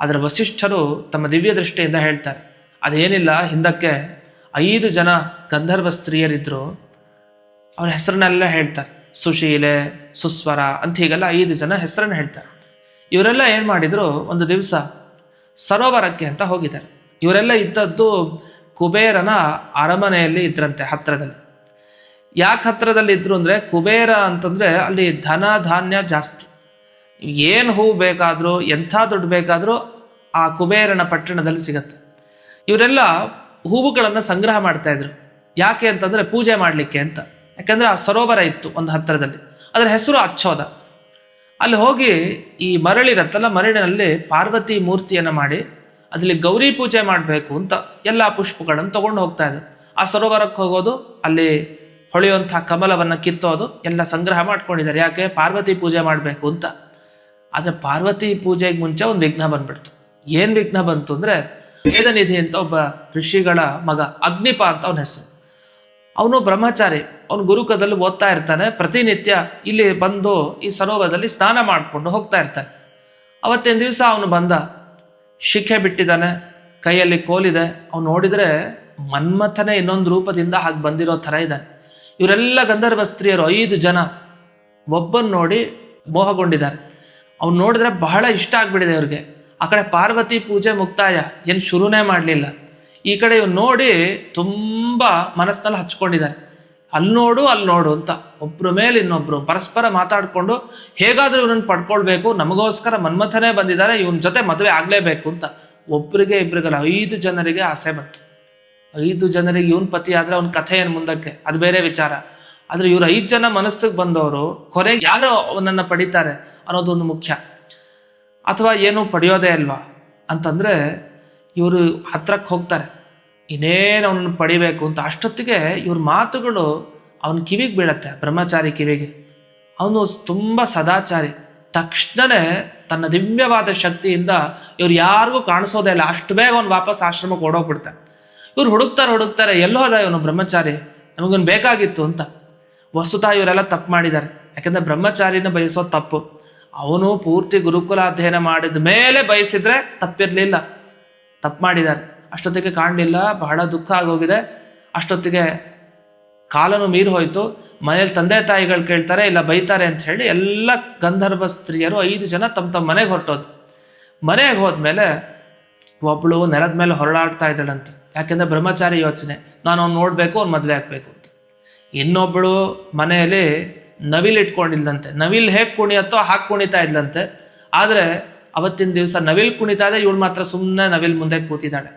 ಅದರ ವಸಿಷ್ಠರು ತಮ್ಮ ದಿವ್ಯ ದೃಷ್ಟಿಯಿಂದ ಹೇಳ್ತಾರೆ. ಅದೇನಿಲ್ಲ, ಹಿಂದಕ್ಕೆ ಐದು ಜನ ಗಂಧರ್ವ ಸ್ತ್ರೀಯರಿದ್ರು, ಅವ್ರ ಹೆಸರನ್ನೆಲ್ಲ ಹೇಳ್ತಾರೆ. ಸುಶೀಲೆ, ಸುಸ್ವರ ಅಂತ ಹೀಗೆಲ್ಲ ಐದು ಜನ ಹೆಸರನ್ನು ಹೇಳ್ತಾರೆ. ಇವರೆಲ್ಲ ಏನು ಮಾಡಿದ್ರು, ಒಂದು ದಿವಸ ಸರೋವರಕ್ಕೆ ಅಂತ ಹೋಗಿದ್ದಾರೆ. ಇವರೆಲ್ಲ ಇದ್ದದ್ದು ಕುಬೇರನ ಅರಮನೆಯಲ್ಲಿ ಇದ್ರಂತೆ, ಹತ್ರದಲ್ಲಿ. ಯಾಕೆ ಹತ್ರದಲ್ಲಿ ಇದ್ರು ಅಂದರೆ ಕುಬೇರ ಅಂತಂದರೆ ಅಲ್ಲಿ ಧನ ಧಾನ್ಯ ಜಾಸ್ತಿ. ಏನು ಹೂವು ಬೇಕಾದರೂ, ಎಂಥ ದುಡ್ಡು ಬೇಕಾದರೂ ಆ ಕುಬೇರನ ಪಟ್ಟಣದಲ್ಲಿ ಸಿಗತ್ತೆ. ಇವರೆಲ್ಲ ಹೂವುಗಳನ್ನು ಸಂಗ್ರಹ ಮಾಡ್ತಾ ಇದ್ರು. ಯಾಕೆ ಅಂತಂದರೆ ಪೂಜೆ ಮಾಡಲಿಕ್ಕೆ ಅಂತ. ಯಾಕೆಂದರೆ ಆ ಸರೋವರ ಇತ್ತು ಒಂದು ಹತ್ತಿರದಲ್ಲಿ ಅದರ ಹೆಸರು ಅಚ್ಚೋದ. ಅಲ್ಲಿ ಹೋಗಿ ಈ ಮರಳಿರತ್ತಲ್ಲ ಮರಳಿನಲ್ಲಿ ಪಾರ್ವತಿ ಮೂರ್ತಿಯನ್ನು ಮಾಡಿ, ಅದರಲ್ಲಿ ಗೌರಿ ಪೂಜೆ ಮಾಡಬೇಕು ಅಂತ ಎಲ್ಲ ಪುಷ್ಪಗಳನ್ನು ತೊಗೊಂಡು ಹೋಗ್ತಾ ಇದ್ರು. ಆ ಸರೋವರಕ್ಕೆ ಹೋಗೋದು ಅಲ್ಲಿ ಹೊಳೆಯುವಂಥ ಕಮಲವನ್ನು ಕಿತ್ತೋದು ಎಲ್ಲ ಸಂಗ್ರಹ ಮಾಡ್ಕೊಂಡಿದ್ದಾರೆ. ಯಾಕೆ? ಪಾರ್ವತಿ ಪೂಜೆ ಮಾಡಬೇಕು ಅಂತ. ಆದರೆ ಪಾರ್ವತಿ ಪೂಜೆಗೆ ಮುಂಚೆ ಒಂದು ವಿಘ್ನ ಬಂದ್ಬಿಡ್ತು. ಏನು ವಿಘ್ನ ಬಂತು ಅಂದರೆ ವೇದನಿಧಿ ಅಂತ ಒಬ್ಬ ಋಷಿಗಳ ಮಗ, ಅಗ್ನಿಪ ಅಂತ ಅವನ ಹೆಸರು. ಅವನು ಬ್ರಹ್ಮಚಾರಿ. ಅವನು ಗುರುಕದಲ್ಲಿ ಓದ್ತಾ ಇರ್ತಾನೆ. ಪ್ರತಿನಿತ್ಯ ಇಲ್ಲಿ ಬಂದು ಈ ಸರೋವರದಲ್ಲಿ ಸ್ನಾನ ಮಾಡಿಕೊಂಡು ಹೋಗ್ತಾ ಇರ್ತಾನೆ. ಅವತ್ತಿನ ದಿವಸ ಅವನು ಬಂದ? ಶಿಖೆ ಬಿಟ್ಟಿದ್ದಾನೆ, ಕೈಯಲ್ಲಿ ಕೋಲಿದೆ ಅವ್ನು ನೋಡಿದರೆ ಮನ್ಮಥನೇ ಇನ್ನೊಂದು ರೂಪದಿಂದ ಹಾಗೆ ಬಂದಿರೋ ಥರ ಇದ್ದಾನೆ. ಇವರೆಲ್ಲ ಗಂಧರ್ವ ಸ್ತ್ರೀಯರು ಐದು ಜನ. ಒಬ್ಬನ್ನು ನೋಡಿ ಮೋಹಗೊಂಡಿದ್ದಾರೆ. ಅವ್ನು ನೋಡಿದ್ರೆ ಬಹಳ ಇಷ್ಟ ಆಗ್ಬಿಟ್ಟಿದೆ ಅವ್ರಿಗೆ ಆ ಕಡೆ ಪಾರ್ವತಿ ಪೂಜೆ ಮುಕ್ತಾಯ, ಏನು ಶುರುನೇ ಮಾಡಲಿಲ್ಲ. ಈ ಕಡೆ ಇವ್ನು ನೋಡಿ ತುಂಬ ಮನಸ್ಸಿನಲ್ಲಿ ಹಚ್ಕೊಂಡಿದ್ದಾರೆ. ಅಲ್ಲಿ ನೋಡು ಅಲ್ಲಿ ನೋಡು ಅಂತ. ಒಬ್ಬರ ಮೇಲೆ ಇನ್ನೊಬ್ರು, ಪರಸ್ಪರ ಮಾತಾಡಿಕೊಂಡು ಹೇಗಾದರೂ ಇವನನ್ನು ಪಡ್ಕೊಳ್ಬೇಕು, ನಮಗೋಸ್ಕರ ಮನ್ಮಥನೇ ಬಂದಿದ್ದಾರೆ, ಇವನ ಜೊತೆ ಮದುವೆ ಆಗಲೇಬೇಕು ಅಂತ. ಒಬ್ಬರಿಗೆ ಇಬ್ಬರಿಗಲ್ಲ ಐದು ಜನರಿಗೆ ಆಸೆ ಬಂತು. ಐದು ಜನರಿಗೆ ಇವನ್ ಪತಿ ಆದ್ರೆ ಅವನ ಕಥೆ ಏನು ಮುಂದಕ್ಕೆ? ಅದು ಬೇರೆ ವಿಚಾರ. ಆದ್ರೆ ಇವ್ರು ಐದು ಜನ ಮನಸ್ಸಿಗೆ ಬಂದವರು ಕೊನೆಗೆ ಯಾರು ಅವನನ್ನು ಪಡಿತಾರೆ ಅನ್ನೋದೊಂದು ಮುಖ್ಯ. ಅಥವಾ ಏನು ಪಡೆಯೋದೇ ಅಲ್ವಾ? ಅಂತಂದ್ರೆ ಇವರು ಹತ್ರಕ್ಕೆ ಹೋಗ್ತಾರೆ. ಇನ್ನೇನು ಅವನನ್ನು ಪಡಿಬೇಕು ಅಂತ ಅಷ್ಟೊತ್ತಿಗೆ ಇವ್ರ ಮಾತುಗಳು ಅವನ ಕಿವಿಗೆ ಬೀಳತ್ತೆ, ಬ್ರಹ್ಮಚಾರಿ ಕಿವಿಗೆ. ಅವನು ತುಂಬ ಸದಾಚಾರಿ. ತಕ್ಷಣನೇ ತನ್ನ ದಿವ್ಯವಾದ ಶಕ್ತಿಯಿಂದ ಇವ್ರು ಯಾರಿಗೂ ಕಾಣಿಸೋದೇ ಇಲ್ಲ. ಅಷ್ಟು ಬೇಗ ಅವ್ನು ವಾಪಸ್ ಆಶ್ರಮಕ್ಕೆ ಓಡೋಗ್ಬಿಡ್ತಾನೆ. ಇವ್ರು ಹುಡುಕ್ತಾರೆ ಹುಡುಕ್ತಾರೆ, ಎಲ್ಲೋ ಅದ ಇವನು ಬ್ರಹ್ಮಚಾರಿ. ನಮಗೊಂದು ಬೇಕಾಗಿತ್ತು ಅಂತ. ವಸ್ತುತಃ ಇವರೆಲ್ಲ ತಪ್ಪು ಮಾಡಿದ್ದಾರೆ. ಯಾಕಂದ್ರೆ ಬ್ರಹ್ಮಚಾರಿನ ಬಯಸೋದು ತಪ್ಪು. ಅವನು ಪೂರ್ತಿ ಗುರುಕುಲ ಅಧ್ಯಯನ ಮಾಡಿದ ಮೇಲೆ ಬಯಸಿದ್ರೆ ತಪ್ಪಿರಲಿಲ್ಲ. ತಪ್ಪು ಮಾಡಿದ್ದಾರೆ. ಅಷ್ಟೊತ್ತಿಗೆ ಕಾಣಲಿಲ್ಲ, ಬಹಳ ದುಃಖ ಆಗೋಗಿದೆ. ಅಷ್ಟೊತ್ತಿಗೆ ಕಾಲನು ಮೀರಿ ಹೋಯಿತು. ಮನೇಲಿ ತಂದೆ ತಾಯಿಗಳು ಕೇಳ್ತಾರೆ, ಇಲ್ಲ ಬೈತಾರೆ ಅಂತ ಹೇಳಿ ಎಲ್ಲ ಗಂಧರ್ವ ಸ್ತ್ರೀಯರು ಐದು ಜನ ತಮ್ಮ ತಮ್ಮ ಮನೆಗೆ ಹೊರಟೋದು ಮನೆಗೆ ಹೋದ್ಮೇಲೆ ಒಬ್ಬಳು ನೆಲದ ಮೇಲೆ ಹೊರಳಾಡ್ತಾ ಇದ್ದಾಳಂತೆ. ಯಾಕೆಂದ್ರೆ ಬ್ರಹ್ಮಚಾರಿ ಯೋಚನೆ. ನಾನು ಅವ್ನು ನೋಡಬೇಕು, ಅವ್ನು ಮದುವೆ ಆಗ್ಬೇಕು ಅಂತ. ಇನ್ನೊಬ್ಬಳು ಮನೆಯಲ್ಲಿ ನವಿಲ್ ಇಟ್ಕೊಂಡಿದ್ಲಂತೆ. ನವಿಲ್ ಹೇಗೆ ಕುಣಿಯತ್ತೋ ಹಾಕಿ ಕುಣಿತಾ ಇದ್ಲಂತೆ. ಆದರೆ ಅವತ್ತಿನ ದಿವಸ ನವಿಲ್ ಕುಣಿತಾ ಇದೆ, ಇವಳು ಮಾತ್ರ ಸುಮ್ಮನೆ ನವಿಲ್ ಮುಂದೆ ಕೂತಿದ್ದಾಳೆ.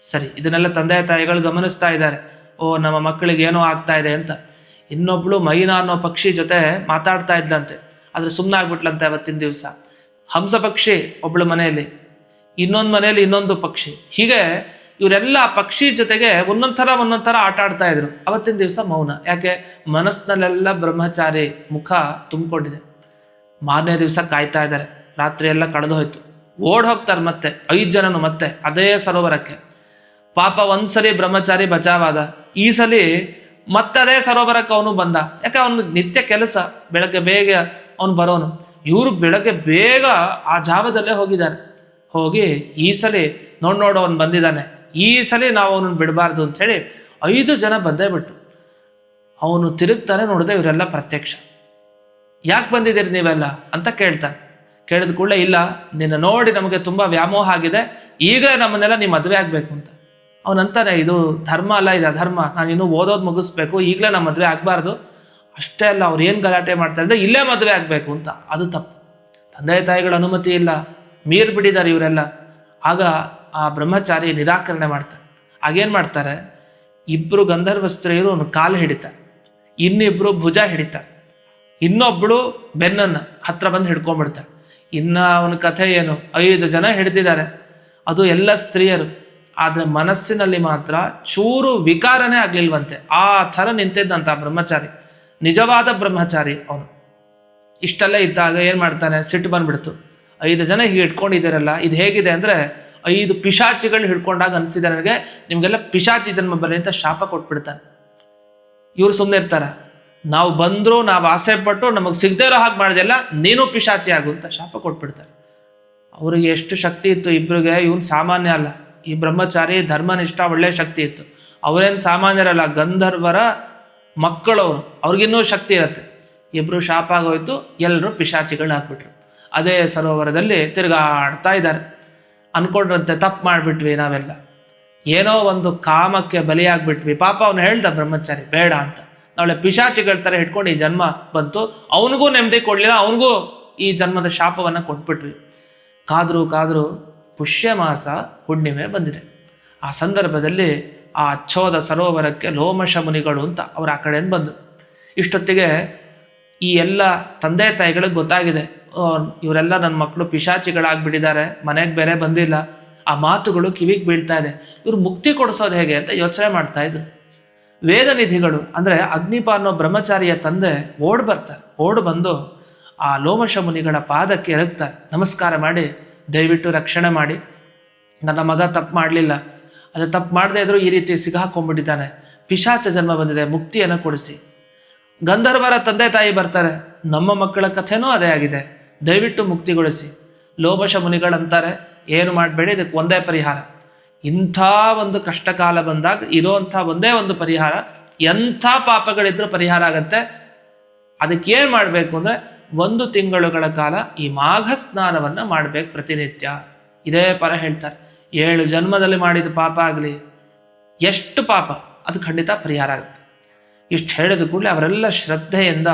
ಸರಿ, ಇದನ್ನೆಲ್ಲ ತಂದೆ ತಾಯಿಗಳು ಗಮನಿಸ್ತಾ ಇದ್ದಾರೆ. ಓ, ನಮ್ಮ ಮಕ್ಕಳಿಗೆ ಏನೋ ಆಗ್ತಾ ಇದೆ ಅಂತ. ಇನ್ನೊಬ್ಳು ಮೈನಾ ಅನ್ನೋ ಪಕ್ಷಿ ಜೊತೆ ಮಾತಾಡ್ತಾ ಇದ್ಲಂತೆ. ಆದ್ರೆ ಸುಮ್ಮನೆ ಆಗ್ಬಿಟ್ಲಂತೆ ಅವತ್ತಿನ ದಿವಸ. ಹಂಸ ಪಕ್ಷಿ ಒಬ್ಳು ಮನೆಯಲ್ಲಿ. ಇನ್ನೊಂದು ಮನೆಯಲ್ಲಿ ಇನ್ನೊಂದು ಪಕ್ಷಿ. ಹೀಗೆ ಇವರೆಲ್ಲ ಪಕ್ಷಿ ಜೊತೆಗೆ ಒಂದೊಂದು ಥರ, ಒಂದೊಂದು ಆಟ ಆಡ್ತಾ ಇದ್ರು. ಅವತ್ತಿನ ದಿವಸ ಮೌನ. ಯಾಕೆ? ಮನಸ್ಸಿನಲ್ಲೆಲ್ಲ ಬ್ರಹ್ಮಚಾರಿ ಮುಖ ತುಂಬಿಕೊಂಡಿದೆ. ಮಾರನೇ ದಿವಸ ಕಾಯ್ತಾ ಇದ್ದಾರೆ. ರಾತ್ರಿ ಎಲ್ಲ ಕಳೆದು ಹೋಯ್ತು. ಓಡ್ ಹೋಗ್ತಾರೆ ಮತ್ತೆ, ಐದು ಜನನು ಮತ್ತೆ, ಅದೇ ಸರೋವರಕ್ಕೆ. ಪಾಪ ಒಂದ್ಸರಿ ಬ್ರಹ್ಮಚಾರಿ ಬಚಾವಾದ. ಈ ಸಲಿ ಮತ್ತದೇ ಸರೋವರಕ್ಕೆ ಅವನು ಬಂದ. ಯಾಕೆ? ಅವನು ನಿತ್ಯ ಕೆಲಸ, ಬೆಳಗ್ಗೆ ಬೇಗ ಅವನು ಬರೋನು. ಇವರು ಬೆಳಗ್ಗೆ ಬೇಗ ಆ ಜಾವದಲ್ಲೇ ಹೋಗಿದ್ದಾರೆ. ಹೋಗಿ ಈ ಸಲಿ ನೋಡ್ ನೋಡು ಅವನು ಬಂದಿದ್ದಾನೆ. ಈ ಸಲ ನಾವು ಅವನನ್ನು ಬಿಡಬಾರ್ದು ಅಂತ ಹೇಳಿ ಐದು ಜನ ಬಂದೇ ಬಿಟ್ಟು ಅವನು ತಿರುಗ್ತಾನೆ ನೋಡಿದೆ ಇವರೆಲ್ಲ ಪ್ರತ್ಯಕ್ಷ. ಯಾಕೆ ಬಂದಿದ್ದೀರಿ ನೀವೆಲ್ಲ ಅಂತ ಕೇಳ್ತಾನೆ ಕೇಳಿದ ಕೂಡಲೇ, ಇಲ್ಲ, ನಿನ್ನ ನೋಡಿ ನಮಗೆ ತುಂಬ ವ್ಯಾಮೋಹ ಆಗಿದೆ ಈಗಲೇ ನಮ್ಮನ್ನೆಲ್ಲ ನೀವು ಮದುವೆ ಆಗಬೇಕು ಅಂತ. ಅವನಂತಾನೆ ಇದು ಧರ್ಮ ಅಲ್ಲ, ಇದು ಅಧರ್ಮ. ನಾನು ಇನ್ನೂ ಓದೋದು ಮುಗಿಸ್ಬೇಕು, ಈಗಲೇ ನಮ್ಮ ಮದುವೆ ಆಗಬಾರ್ದು. ಅಷ್ಟೇ ಅಲ್ಲ, ಅವ್ರು ಏನು ಗಲಾಟೆ ಮಾಡ್ತಾ ಇದ್ದರೆ, ಇಲ್ಲೇ ಮದುವೆ ಆಗಬೇಕು ಅಂತ. ಅದು ತಪ್ಪು. ತಂದೆ ತಾಯಿಗಳ ಅನುಮತಿ ಇಲ್ಲ. ಮೀರ್ ಬಿಡಿದ್ದಾರೆ ಇವರೆಲ್ಲ. ಆಗ ಆ ಬ್ರಹ್ಮಚಾರಿ ನಿರಾಕರಣೆ ಮಾಡ್ತಾರೆ ಆಗೇನು ಮಾಡ್ತಾರೆ? ಇಬ್ಬರು ಗಂಧರ್ವ ಸ್ತ್ರೀಯರು ಅವನು ಕಾಲು ಹಿಡಿತಾರೆ. ಇನ್ನಿಬ್ರು ಭುಜ ಹಿಡಿತಾರೆ. ಇನ್ನೊಬ್ಬಳು ಬೆನ್ನನ್ನು ಹತ್ರ ಬಂದು ಹಿಡ್ಕೊಂಡ್ಬಿಡ್ತಾಳೆ. ಇನ್ನ ಅವನ ಕಥೆ ಏನು? ಐದು ಜನ ಹಿಡಿದಿದ್ದಾರೆ. ಅದು ಎಲ್ಲ ಸ್ತ್ರೀಯರು. ಆದರೆ ಮನಸ್ಸಿನಲ್ಲಿ ಮಾತ್ರ ಚೂರು ವಿಕಾರನೇ ಆಗ್ಲಿಲ್ವಂತೆ. ಆ ಥರ ನಿಂತಿದ್ದಂತ ಬ್ರಹ್ಮಚಾರಿ. ನಿಜವಾದ ಬ್ರಹ್ಮಚಾರಿ ಅವನು. ಇಷ್ಟೆಲ್ಲ ಇದ್ದಾಗ ಏನು ಮಾಡ್ತಾನೆ? ಸಿಟ್ಟು ಬಂದ್ಬಿಡ್ತು. ಐದು ಜನ ಹೀಗೆ ಇಟ್ಕೊಂಡಿದ್ದೀರಲ್ಲ, ಇದು ಹೇಗಿದೆ ಅಂದರೆ ಐದು ಪಿಶಾಚಿಗಳು ಹಿಡ್ಕೊಂಡಾಗ ಅನಿಸಿದೆ ನನಗೆ, ನಿಮಗೆಲ್ಲ ಪಿಶಾಚಿ ಜನ್ಮ ಬರಲಿ ಅಂತ ಶಾಪ ಕೊಟ್ಬಿಡ್ತಾನೆ. ಇವ್ರು ಸುಮ್ಮನೆ ಇರ್ತಾರ, ನಾವು ಬಂದ್ರು, ನಾವು ಆಸೆ ಪಟ್ಟು ನಮಗೆ ಸಿಗದೇ ಇರೋ ಹಾಗೆ ಮಾಡಿದೆಲ್ಲ ನೀನು ಪಿಶಾಚಿ ಆಗು ಅಂತ ಶಾಪ ಕೊಟ್ಬಿಡ್ತಾರೆ. ಅವರಿಗೆ ಎಷ್ಟು ಶಕ್ತಿ ಇತ್ತು ಇಬ್ಬರಿಗೆ ಇವನು ಸಾಮಾನ್ಯ ಅಲ್ಲ, ಈ ಬ್ರಹ್ಮಚಾರಿ ಧರ್ಮನಿಷ್ಠ ಒಳ್ಳೆ ಶಕ್ತಿ ಇತ್ತು. ಅವರೇನು ಸಾಮಾನ್ಯರಲ್ಲ, ಗಂಧರ್ವರ ಮಕ್ಕಳವರು, ಅವ್ರಿಗಿನ್ನೂ ಶಕ್ತಿ ಇರುತ್ತೆ. ಇಬ್ರು ಶಾಪ ಆಗೋಯ್ತು ಎಲ್ಲರೂ ಪಿಶಾಚಿಗಳನ್ನ ಹಾಕ್ಬಿಟ್ರು. ಅದೇ ಸರೋವರದಲ್ಲಿ ತಿರುಗಾಡ್ತಾ ಇದ್ದಾರೆ. ಅನ್ಕೊಂಡ್ರಂತೆ, ತಪ್ಪು ಮಾಡಿಬಿಟ್ವಿ ನಾವೆಲ್ಲ. ಏನೋ ಒಂದು ಕಾಮಕ್ಕೆ ಬಲಿಯಾಗ್ಬಿಟ್ವಿ. ಪಾಪ ಅವನು ಹೇಳ್ದ ಬ್ರಹ್ಮಚಾರಿ, ಬೇಡ ಅಂತ. ನಾಳೆ ಪಿಶಾಚಿಗಳ ಥರ ಹಿಡ್ಕೊಂಡು ಈ ಜನ್ಮ ಬಂತು. ಅವನಿಗೂ ನೆಮ್ಮದಿ ಕೊಡಲಿಲ್ಲ, ಅವನಿಗೂ ಈ ಜನ್ಮದ ಶಾಪವನ್ನು ಕೊಟ್ಬಿಟ್ವಿ. ಕಾದ್ರು ಕಾದ್ರು ಪುಷ್ಯ ಮಾಸ ಹುಣ್ಣಿಮೆ ಬಂದಿದೆ. ಆ ಸಂದರ್ಭದಲ್ಲಿ ಆ ಅಚ್ಚೋದ ಸರೋವರಕ್ಕೆ ಲೋಮಶ ಮುನಿಗಳು ಅಂತ ಅವರು ಆ ಕಡೆಯಿಂದ ಬಂದರು. ಇಷ್ಟೊತ್ತಿಗೆ ಈ ಎಲ್ಲ ತಂದೆ ತಾಯಿಗಳಿಗೆ ಗೊತ್ತಾಗಿದೆ ಇವರೆಲ್ಲ ನನ್ನ ಮಕ್ಕಳು ಪಿಶಾಚಿಗಳಾಗ್ಬಿಟ್ಟಿದ್ದಾರೆ, ಮನೆಗೆ ಬೇರೆ ಬಂದಿಲ್ಲ, ಆ ಮಾತುಗಳು ಕಿವಿಗೆ ಬೀಳ್ತಾ ಇದೆ, ಇವ್ರು ಮುಕ್ತಿ ಕೊಡಿಸೋದು ಹೇಗೆ? ಅಂತ ಯೋಚನೆ ಮಾಡ್ತಾ ಇದ್ರು. ವೇದನಿಧಿಗಳು, ಅಂದರೆ ಅಗ್ನಿಪ ಅನ್ನೋ ಬ್ರಹ್ಮಚಾರಿಯ ತಂದೆ ಓಡ್ ಬರ್ತಾರೆ, ಓಡ್ ಬಂದು ಆ ಲೋಮಶ ಮುನಿಗಳ ಪಾದಕ್ಕೆ ಎರಗ್ತಾರೆ ನಮಸ್ಕಾರ ಮಾಡಿ, ದಯವಿಟ್ಟು ರಕ್ಷಣೆ ಮಾಡಿ, ನನ್ನ ಮಗ ತಪ್ಪು ಮಾಡಲಿಲ್ಲ, ಅದು ತಪ್ಪು ಮಾಡದೇ ಇದ್ರು ಈ ರೀತಿ ಸಿಗಾಕೊಂಡ್ಬಿಟ್ಟಿದ್ದಾನೆ ಪಿಶಾಚ ಜನ್ಮ ಬಂದಿದೆ, ಮುಕ್ತಿಯನ್ನು ಕೊಡಿಸಿ. ಗಂಧರ್ವರ ತಂದೆ ತಾಯಿ ಬರ್ತಾರೆ. ನಮ್ಮ ಮಕ್ಕಳ ಕಥೆನೂ ಅದೇ ಆಗಿದೆ. ದಯವಿಟ್ಟು ಮುಕ್ತಿಗೊಳಿಸಿ. ಲೋಭಶ ಮುನಿಗಳಂತಾರೆ. ಏನು ಮಾಡಬೇಡಿ, ಇದಕ್ಕೆ ಒಂದೇ ಪರಿಹಾರ. ಇಂಥ ಒಂದು ಕಷ್ಟಕಾಲ ಬಂದಾಗ ಇರೋಂಥ ಒಂದೇ ಒಂದು ಪರಿಹಾರ. ಎಂಥ ಪಾಪಗಳಿದ್ರೂ ಪರಿಹಾರ ಆಗತ್ತೆ. ಏನು ಮಾಡಬೇಕು ಅಂದರೆ ಒಂದು ತಿಂಗಳುಗಳ ಕಾಲ ಈ ಮಾಘ ಸ್ನಾನವನ್ನು ಮಾಡಬೇಕು ಪ್ರತಿನಿತ್ಯ. ಇದೇ ಪರ ಹೇಳ್ತಾರೆ. ಏಳು ಜನ್ಮದಲ್ಲಿ ಮಾಡಿದ ಪಾಪ ಆಗಲಿ, ಎಷ್ಟು ಪಾಪ, ಅದು ಖಂಡಿತ ಪರಿಹಾರ ಆಗುತ್ತೆ. ಇಷ್ಟು ಹೇಳಿದ ಕೂಡಲೇ ಅವರೆಲ್ಲ ಶ್ರದ್ಧೆಯಿಂದ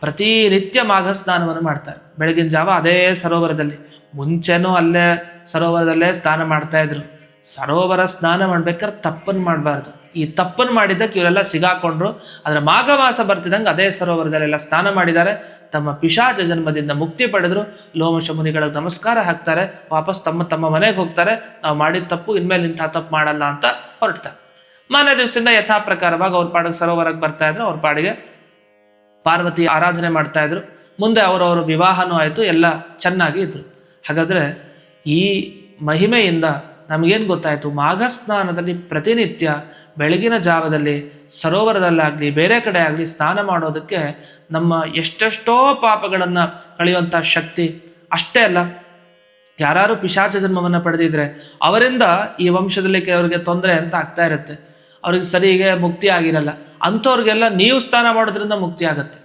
ಪ್ರತಿನಿತ್ಯ ಮಾಘ ಸ್ನಾನವನ್ನು ಮಾಡ್ತಾರೆ. ಬೆಳಗಿನ ಜಾವ ಅದೇ ಸರೋವರದಲ್ಲಿ. ಮುಂಚೆನೂ ಅಲ್ಲೇ ಸರೋವರದಲ್ಲೇ ಸ್ನಾನ ಮಾಡ್ತಾ ಇದ್ರು. ಸರೋವರ ಸ್ನಾನ ಮಾಡ್ಬೇಕಾದ್ರೆ ತಪ್ಪನ್ನು ಮಾಡಬಾರ್ದು. ಈ ತಪ್ಪನ್ನು ಮಾಡಿದ್ದಕ್ಕೆ ಇವರೆಲ್ಲ ಸಿಗಾಕೊಂಡ್ರು. ಆದರೆ ಮಾಘ ಮಾಸ ಬರ್ತಿದ್ದಂಗೆ ಅದೇ ಸರೋವರದಲ್ಲೆಲ್ಲ ಸ್ನಾನ ಮಾಡಿದ್ದಾರೆ. ತಮ್ಮ ಪಿಶಾಚ ಜನ್ಮದಿಂದ ಮುಕ್ತಿ ಪಡೆದ್ರು. ಲೋಮಶ ಮುನಿಗಳಿಗೆ ನಮಸ್ಕಾರ ಹಾಕ್ತಾರೆ. ವಾಪಸ್ ತಮ್ಮ ತಮ್ಮ ಮನೆಗೆ ಹೋಗ್ತಾರೆ. ನಾವು ಮಾಡಿದ ತಪ್ಪು ಇನ್ಮೇಲೆ ಇಂಥ ತಪ್ಪು ಮಾಡಲ್ಲ ಅಂತ ಹೊರಡ್ತಾರೆ. ಮಾರನೇ ದಿವಸದಿಂದ ಯಥಾ ಪ್ರಕಾರವಾಗಿ ಅವ್ರ ಪಾಡಿಗೆ ಸರೋವರಕ್ಕೆ ಬರ್ತಾ ಇದ್ರು, ಅವ್ರ ಪಾಡಿಗೆ ಪಾರ್ವತಿ ಆರಾಧನೆ ಮಾಡ್ತಾ ಇದ್ರು. ಮುಂದೆ ಅವರವರ ವಿವಾಹನೂ ಆಯಿತು, ಎಲ್ಲ ಚೆನ್ನಾಗಿ ಇದ್ರು. ಹಾಗಾದ್ರೆ ಈ ಮಹಿಮೆಯಿಂದ ನಮಗೇನು ಗೊತ್ತಾಯಿತು? ಮಾಘ ಸ್ನಾನದಲ್ಲಿ ಪ್ರತಿನಿತ್ಯ ಬೆಳಗಿನ ಜಾವದಲ್ಲಿ, ಸರೋವರದಲ್ಲಾಗಲಿ, ಬೇರೆ ಕಡೆ ಆಗಲಿ ಸ್ನಾನ ಮಾಡೋದಕ್ಕೆ ನಮ್ಮ ಎಷ್ಟೆಷ್ಟೋ ಪಾಪಗಳನ್ನು ಕಳೆಯುವಂಥ ಶಕ್ತಿ ಅಷ್ಟೇ ಅಲ್ಲ. ಯಾರು ಪಿಶಾಚ ಜನ್ಮವನ್ನು ಪಡೆದಿದ್ರೆ ಅವರಿಂದ ಈ ವಂಶದಲ್ಲಿ ಕೆಲವರಿಗೆ ತೊಂದರೆ ಅಂತ ಆಗ್ತಾ ಇರುತ್ತೆ. ಅವ್ರಿಗೆ ಸರಿಗೆ ಮುಕ್ತಿ ಆಗಿರಲ್ಲ. ಅಂಥವ್ರಿಗೆಲ್ಲ ನೀವು ಸ್ನಾನ ಮಾಡೋದ್ರಿಂದ ಮುಕ್ತಿ ಆಗುತ್ತೆ.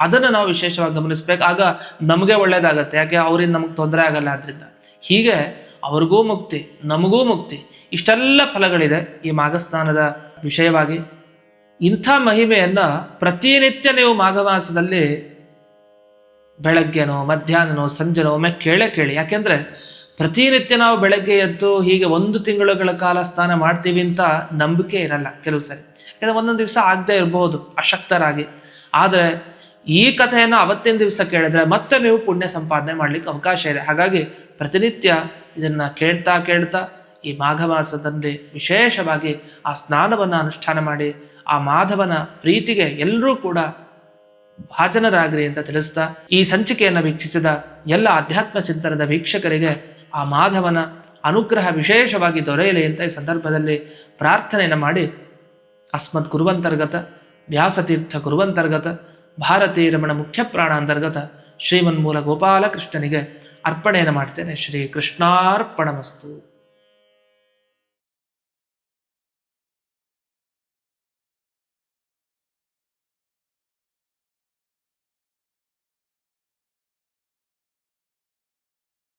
ಅದನ್ನು ನಾವು ವಿಶೇಷವಾಗಿ ಗಮನಿಸ್ಬೇಕು. ಆಗ ನಮಗೆ ಒಳ್ಳೇದಾಗತ್ತೆ. ಯಾಕೆ? ಅವರಿಂದ ನಮಗೆ ತೊಂದರೆ ಆಗಲ್ಲ ಆದ್ರಿಂದ. ಹೀಗೆ ಅವ್ರಿಗೂ ಮುಕ್ತಿ, ನಮಗೂ ಮುಕ್ತಿ, ಇಷ್ಟೆಲ್ಲ ಫಲಗಳಿದೆ ಈ ಮಾಘಸ್ನಾನದ ವಿಷಯವಾಗಿ. ಇಂಥ ಮಹಿಮೆಯನ್ನು ಪ್ರತಿನಿತ್ಯ ನೀವು ಮಾಘಮಾಸದಲ್ಲಿ ಬೆಳಗ್ಗೆನೋ, ಮಧ್ಯಾಹ್ನನೋ, ಸಂಜೆನೋ ಒಮ್ಮೆ ಕೇಳೇ ಕೇಳಿ. ಯಾಕೆಂದ್ರೆ ಪ್ರತಿನಿತ್ಯ ನಾವು ಬೆಳಗ್ಗೆ ಎದ್ದು ಹೀಗೆ ಒಂದು ತಿಂಗಳುಗಳ ಕಾಲ ಸ್ನಾನ ಮಾಡ್ತೀವಿ ಅಂತ ನಂಬಿಕೆ ಇರಲ್ಲ ಕೆಲವು ಸರಿ. ಯಾಕಂದ್ರೆ ಒಂದೊಂದು ದಿವಸ ಆಗದೆ ಇರಬಹುದು, ಅಶಕ್ತರಾಗಿ. ಆದರೆ ಈ ಕಥೆಯನ್ನು ಅವತ್ತಿನ ದಿವಸ ಕೇಳಿದ್ರೆ ಮತ್ತೆ ನೀವು ಪುಣ್ಯ ಸಂಪಾದನೆ ಮಾಡ್ಲಿಕ್ಕೆ ಅವಕಾಶ ಇದೆ. ಹಾಗಾಗಿ ಪ್ರತಿನಿತ್ಯ ಇದನ್ನ ಕೇಳ್ತಾ ಕೇಳ್ತಾ ಈ ಮಾಘ ಮಾಸದಲ್ಲಿ ವಿಶೇಷವಾಗಿ ಆ ಸ್ನಾನವನ್ನು ಅನುಷ್ಠಾನ ಮಾಡಿ, ಆ ಮಾಧವನ ಪ್ರೀತಿಗೆ ಎಲ್ಲರೂ ಕೂಡ ಭಾಜನರಾಗ್ರಿ ಅಂತ ತಿಳಿಸ್ತಾ ಈ ಸಂಚಿಕೆಯನ್ನು ವೀಕ್ಷಿಸಿದ ಎಲ್ಲ ಅಧ್ಯಾತ್ಮ ಚಿಂತನದ ವೀಕ್ಷಕರಿಗೆ ಆ ಮಾಧವನ ಅನುಗ್ರಹ ವಿಶೇಷವಾಗಿ ದೊರೆಯಲಿ ಅಂತ ಈ ಸಂದರ್ಭದಲ್ಲಿ ಪ್ರಾರ್ಥನೆಯನ್ನು ಮಾಡಿ ಅಸ್ಮತ್ ಗುರುವಂತರ್ಗತ ವ್ಯಾಸತೀರ್ಥ ಗುರುವಂತರ್ಗತ ಭಾರತೀ ರಮಣ ಮುಖ್ಯ ಪ್ರಾಣ ಅಂತರ್ಗತ ಶ್ರೀಮನ್ಮೂಲ ಗೋಪಾಲಕೃಷ್ಣನಿಗೆ ಅರ್ಪಣೆಯನ್ನು ಮಾಡ್ತೇನೆ. ಶ್ರೀ ಕೃಷ್ಣಾರ್ಪಣಮಸ್ತು